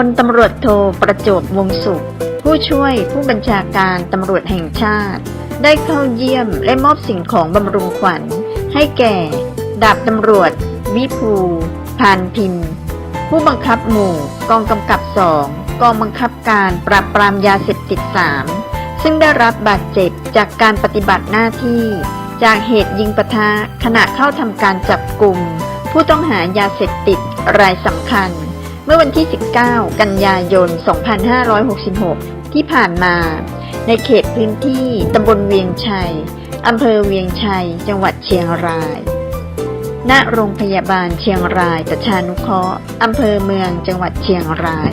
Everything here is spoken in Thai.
พลตำรวจโทประจวบวงสุข ผู้ช่วยผู้บัญชาการตำรวจแห่งชาติ ได้เข้าเยี่ยมและมอบสิ่งของบำรุงขวัญ ให้แก่ ดาบตำรวจ วิภูพานพิมพ์ ผู้บังคับหมู่ กองกำกับสองกองบังคับการปราบปรามยาเสพติด3ซึ่งได้รับบาดเจ็บจากการปฏิบัติหน้าที่ จากเหตุยิงปะทะขณะเข้าทำการจับกลุ่ม ผู้ต้องหายาเสพติดรายสำคัญ เมื่อวันที่ 19 กันยายน 2566 ที่ผ่านมา ในเขตพื้นที่ตำบลเวียงชัยอำเภอเวียงชัย จังหวัดเชียงราย ณ โรงพยาบาลเชียงรายประชานุเคราะห์อำเภอเมืองจังหวัดเชียงราย